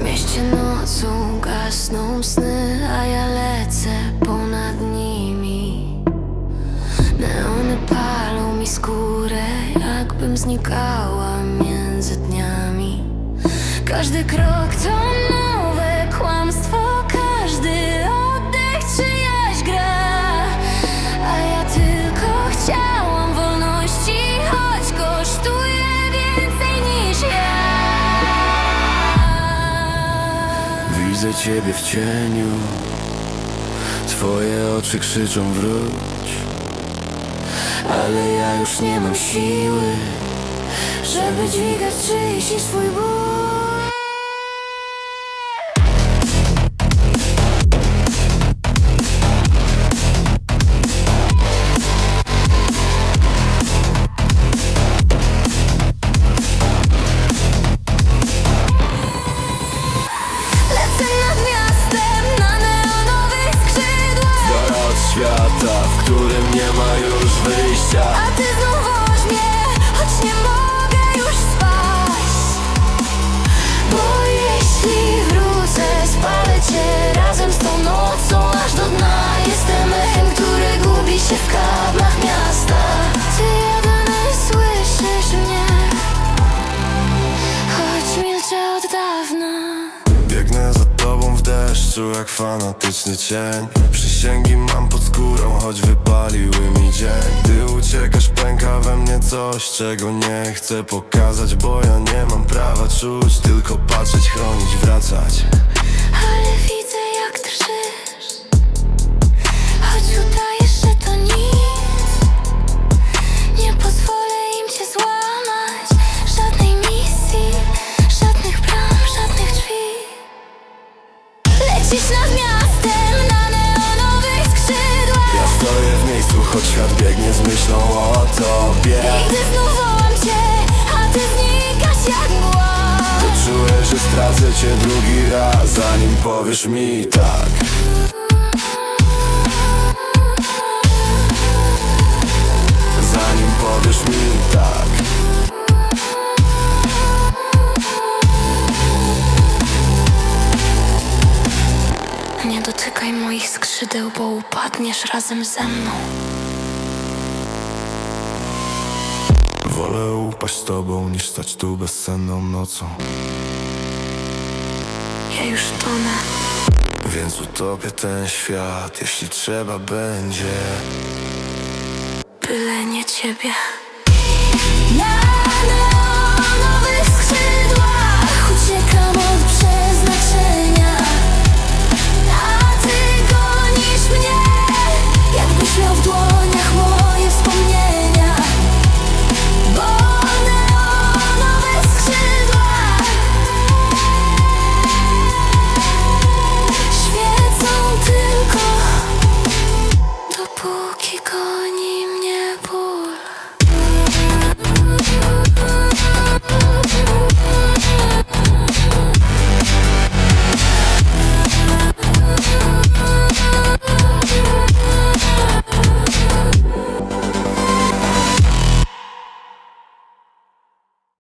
W mieście nocą gasną sny, a ja lecę ponad nimi. Neony palą mi skórę, jakbym znikała między dniami. Każdy krok to nowe kłamstwo, Widzę ciebie w cieniu. Twoje oczy krzyczą wróć. Ale ja już nie mam siły Żeby dźwigać czyjś i swój ból świata, w którym nie ma już wyjścia. A ty znów mnie, choć nie mogę deszczu jak fanatyczny cień. Przysięgi mam pod skórą, choć wypaliły mi dzień. Ty uciekasz, pęka we mnie coś, czego nie chcę pokazać Bo ja nie mam prawa czuć, tylko patrzeć, chronić, wracać. Ale widzę jak drżysz choć świat biegnie z myślą o tobie. I gdy znów wołam cię, a ty znikasz jak mgła To czuję, że stracę cię drugi raz, zanim powiesz mi tak. Zanim powiesz mi tak. Nie dotykaj moich skrzydeł, bo upadniesz razem ze mną Wolę upaść z tobą niż stać tu bezsenną nocą. Ja już tonę. Więc utopię ten świat, jeśli trzeba będzie. Byle nie ciebie